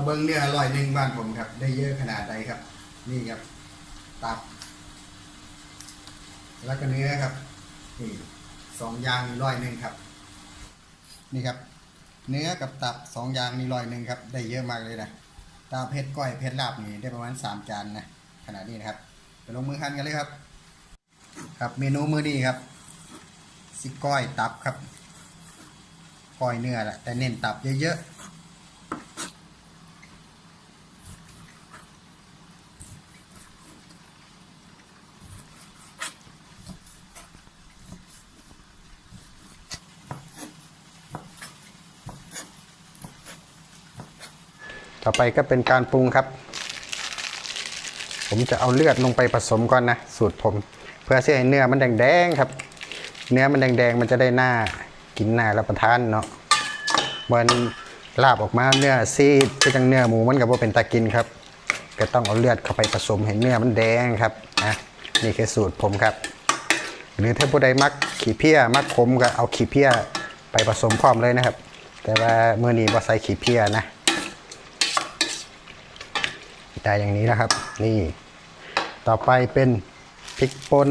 มาเบิ้งเนื้ออร่อยหนึ่งบ้านผมครับ ได้เยอะขนาดใดครับ นี่ครับ ตับ แล้วก็เนื้อครับนี่สองอย่างนี่ร้อยหนึ่งครับ นี่ครับ เนื้อกับตับสองอย่างนี่ร้อยหนึ่งครับ ได้เยอะมากเลยนะตาเพชรก้อยเพชรลาบนี่ได้ประมาณสามจานนะขนาดนี้นะครับไปลงมือหั่นกันเลยครับ ครับเมนูมื้อนี้ครับสิก้อยตับครับก้อยเนื้อแหละแต่เน้นตับเยอะๆ ต่อไปก็เป็นการปรุงครับ ผมจะเอาเลือดลงไปผสมก่อนนะ สูตรผม เพื่อให้เนื้อมันแดงๆครับ เนื้อมันแดงๆมันจะได้หน้ากินหน้ารับประทานเนาะมันลาบออกมาเนื้อซีดก็จังเนื้อหมูมันกับว่าเป็นตากินครับ ก็ต้องเอาเลือดเข้าไปผสมให้เนื้อมันแดงครับนะนี่คือสูตรผมครับ หรือถ้าผู้ใดมักขี้เพี้ยมักขมก็เอาขี้เพี้ยไปผสมพร้อมเลยนะครับ แต่ว่าเมื่อนี้บ่ใส่ขี้เพี้ยนะ ได้อย่างนี้นะครับ นี่ ต่อไปเป็นพริกป่น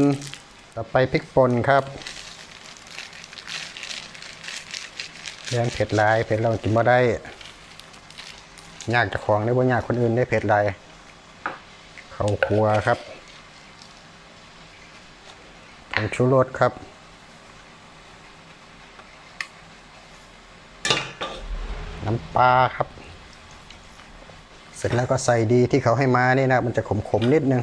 ต่อไปพริกป่นครับเรื่องเผ็ดลายเผ็ดเรากินบ่ได้ยากจะของได้บ่ยากคนอื่นได้เผ็ดลายข้าวครัวครับผงชูรสครับน้ำปลาครับ เสร็จแล้วก็ใส่ดีที่เขาให้มานี่นะมันจะขมๆนิดนึง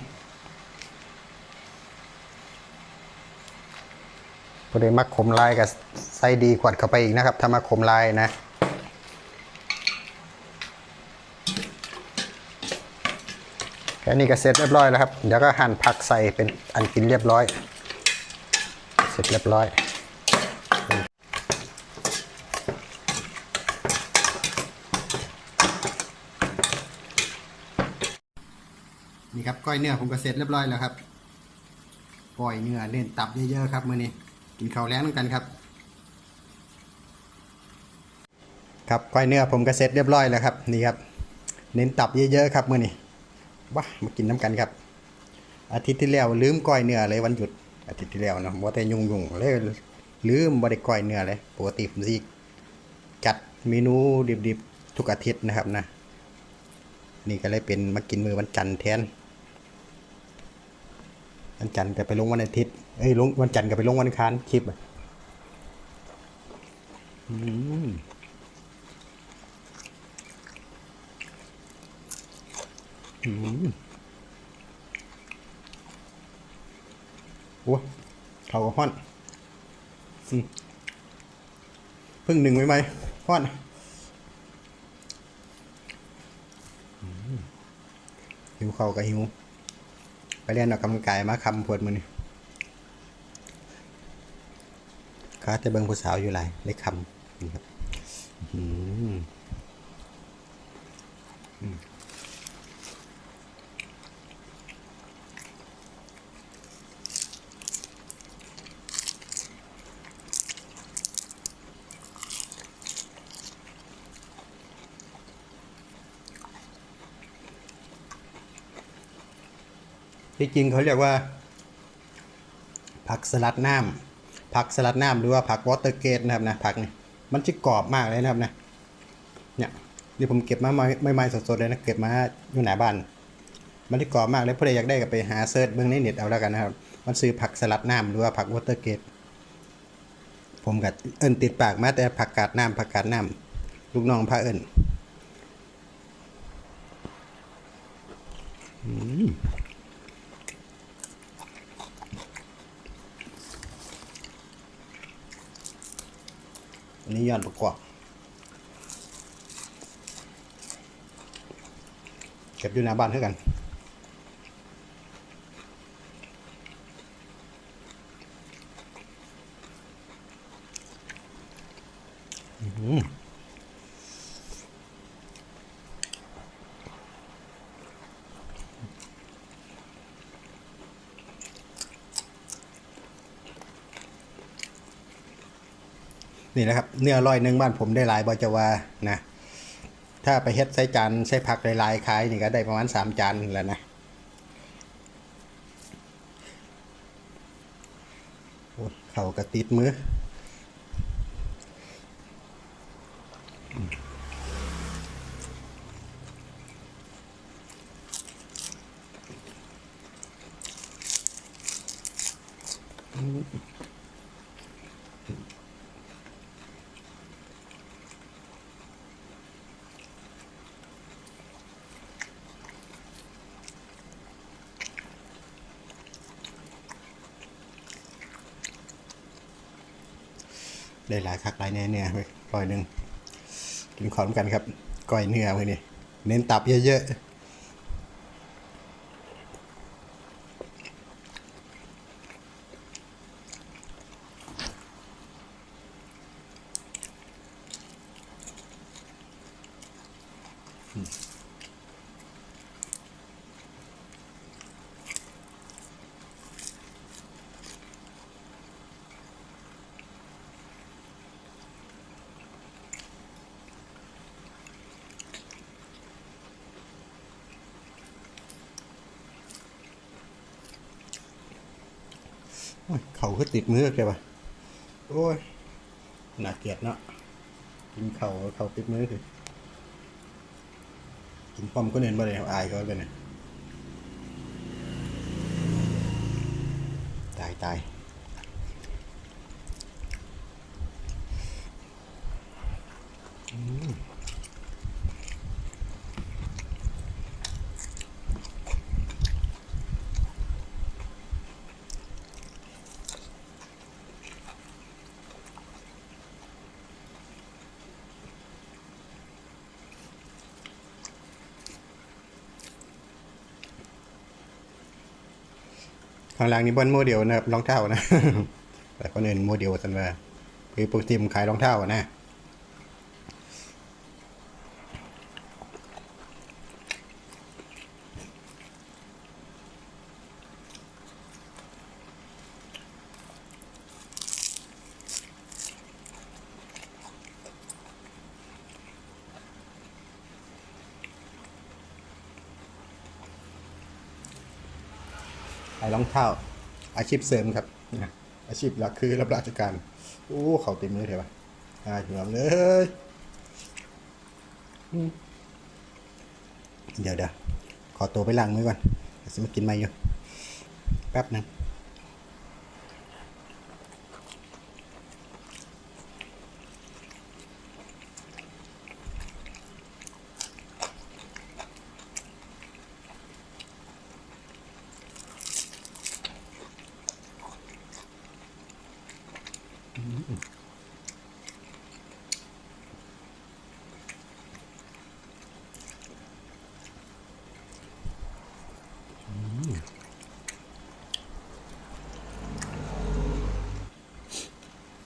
พอดีมักขมลายกับใส่ดีกวัดเข้าไปอีกนะครับถ้ามาขมลายนะแค่นี้ก็เสร็จเรียบร้อยแล้วครับ เดี๋ยวก็หั่นผักใส่เป็นอันกินเรียบร้อย เสร็จเรียบร้อย นี่ครับก้อยเนื้อผมก็เสร็จเรียบร้อยแล้วครับก้อยเนื้อเล่นตับเยอะๆครับมื้อนี้กินข้าวแล้งด้วยกันครับ ครับก้อยเนื้อผมก็เสร็จเรียบร้อยแล้วครับนี่ครับ เน้นตับเยอะๆครับมื้อนี้ว้ามากินน้ำกันครับ อาทิตย์ที่แล้วลืมก้อยเนื้อเลยวันหยุดอาทิตย์ที่แล้วนะบ่แต่ยุ่งๆเลยลืมบ่ได้ก้อยเนื้อเลยปกติผมสิจัดเมนูดิบๆทุกอาทิตย์นะครับนะ นี่ก็เลยเป็นมากินมือวันจันทร์แทน วันจันทร์ก็ไปลงวันอาทิตย์เอ้ยลงวันจันทร์ก็ไปลงวันอังคารคลิปอะอืมอืมโอ้เขาก็ฮ้อนอืมเพิ่งหนึ่งไว้ไหมฮ้อน หิวเข่ากับหิว ไปเล่นออกกำลังกายมาคำพวดมือนี่ข้าจะเบิ้งผู้สาวอยู่หลายได้คำนี่ครับอืม ที่จริงเขาเรียกว่า ผักสลัดน้ำผักสลัดน้ำหรือว่าผักวอเตอร์เกตนะครับนะผักนี่มันจะกรอบมากเลยนะครับนะเนี่ยนี่ผมเก็บมาไม่ไม่สดๆเลยนะเก็บมาอยู่หน้าบ้านมันจะกรอบมากเลยผู้ใดอยากได้ก็ไปหาเซิร์ชเบื้องในเน็ตเอาแล้วกันนะครับ มันซื้อผักสลัดน้ำหรือว่าผักวอเตอร์เกตผมกับเอิญติดปากมาแต่ผักกาดน้ำผักกาดน้ำลูกน้องพาเอิญ อันนี้ยอดประกอบเก็บอยู่หน้าบ้านเท่ากันอืม นี่แหละครับเนื้อร้อยหนึ่งบ้านผมได้หลายบอจะว่านะถ้าไปเฮ็ดใส่จานใส่ผักหลายๆขายนี่ก็ได้ประมาณสามจานแล้วนะเขากระติดมือ ได้หลายคักหลายแน่เนี่ยเว้ยร้อยหนึ่งกินขอมกันครับก้อยเนื้อเว้ยนี่เน้นตับเยอะๆ เขาก็ติดมือแกปะโอ้ยน่าเกลียดเนาะกินเข่าเข่าติดมือคือกินป้อมก็เน้นบ่ได้อายเขาเลยเนี่ยตายตาย ข้างหล่างนี่บนโมเดลนะครับรองเท้านะแต่คนอื่นโมเดลสันว่าคือปกติมขายรองเท้านะายรองเท้าอาชีพเสริมครับอาชีพหลักคือรับราชการโอ้เขาเต็มมือเถอะวะอ่าหลังเลยเดี๋ยวเดี๋ยวขอตัวไปล้างมือก่อนจะมากินไม่อยู่แป๊บหนึง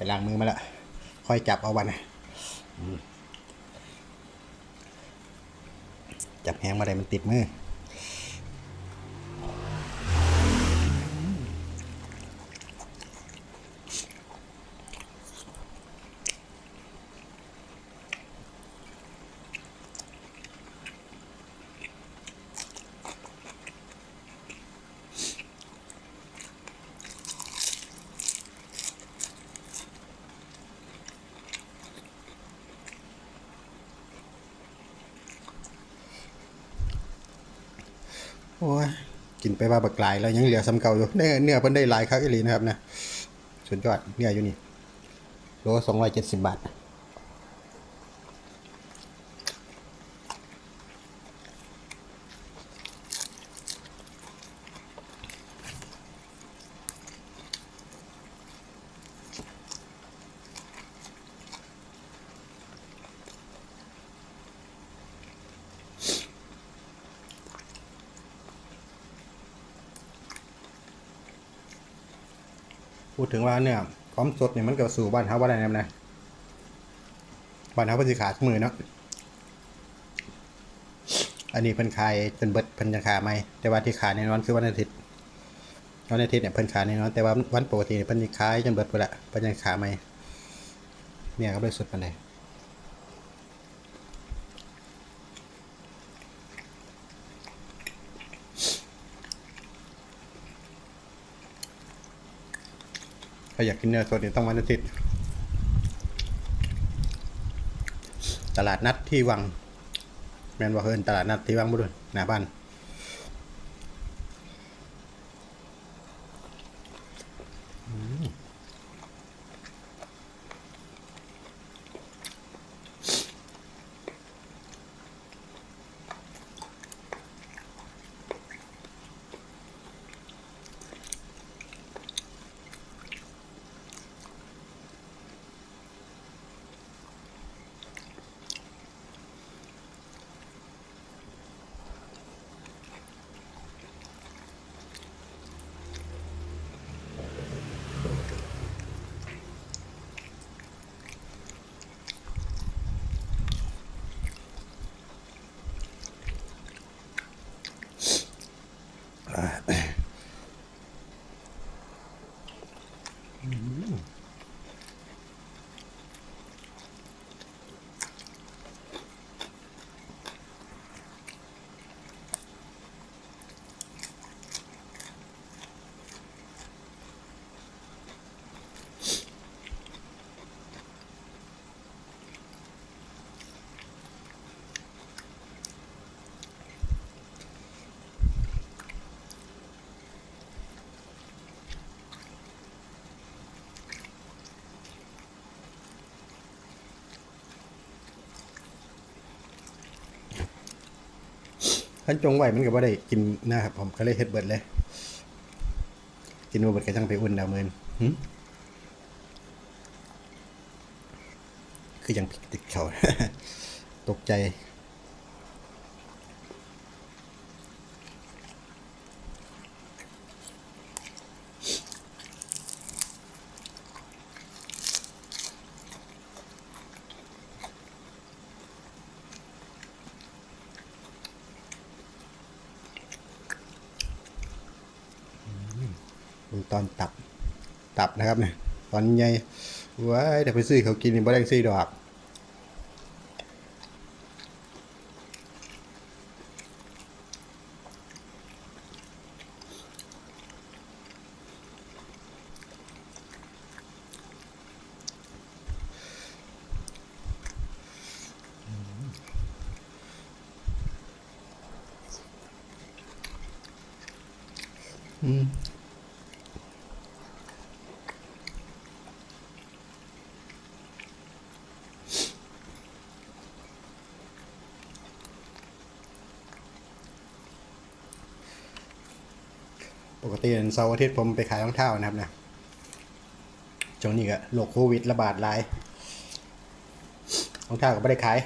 ไปล้างมือมาแล้ว ค่อยจับเอาวันนะจับแห้งมาได้มันติดมือ โอ้ยกินไปว่าบักลายแล้วยังเหลือซ้ำเก่าอยู่เนื้อเนื้อเพิ่นได้หลายคักอีหลีนะครับนะสุดยอดเนื้ออยู่นี่โลสองร้อยเจ็ดสิบบาท พูดถึงว่าเนี่ยความสดเนี่ยมันก็สู่บ้านเฮาบ่ได้นะนะบ้านเฮาเพิ่นสิขาดมือเนาะอันนี้เพิ่นขายจนเบิดเพิ่นจะขายไหมแต่ว่าที่ขายในนอนคือวันอาทิตย์วันอาทิตย์เนี่ยเพิ่นขายในนอนแต่ว่าวันปกติเนี่ยเพิ่นขายจนเบิดไปละเพิ่นยังขายไหมเนี่ยก็บ่ได้สดปเลย รอยากกินเนื้อสดเนี่ยต้องวันอาทิตย์ตลาดนัดที่วัง แมนว่าเฮินตลาดนัดที่วังบุรุษหน้าบ้าน มันจงไหวมันก็บ่ได้กินนะครับผมก็เลยเฮ็ดเบิดเลย กินบ่เบิดก็จังไปอุ่นดาวเมินคือยังผิดติดเขาตกใจ ดูตอนตับตับนะครับเนี่ยตอนใหญ่ว้ายเดี๋ยวไปซื้อเขากินนี่บ่ได้ซื้อดอกป กติเสาร์อาทิตย์ผมไปขายรองเท้านะครับนะช่วงนี้ก็โรคโควิดระบาดหลายรองเท้าก็ไม่ได้ขาย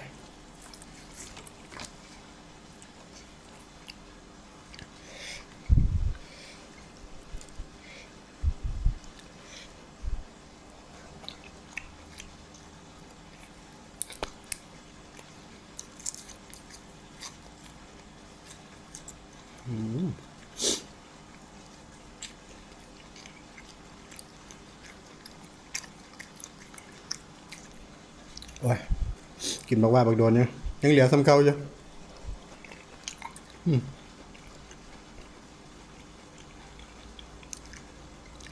โอ้ยกินบอกว่าบักโดนเนี่ยยังเหลือซ้ำเก่าอยู่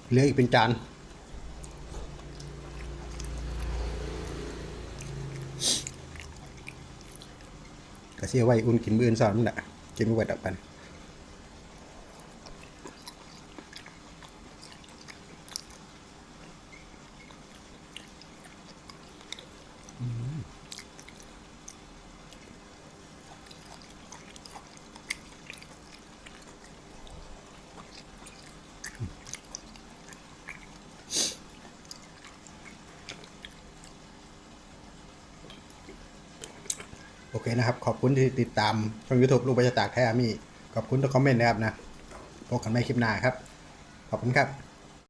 เหลืออีกเป็นจานก็เสียไว้อุ่นกินมื้ออื่นซ้อนมันน่ะกินบ่เบิดดอกปัน เคนะครับ ขอบคุณที่ติดตามช่อง YouTube ลูกประจักแท้อามี่ขอบคุณทุกคอมเมนต์นะครับนะพบกันใหม่คลิปหน้าครับ ขอบคุณครับ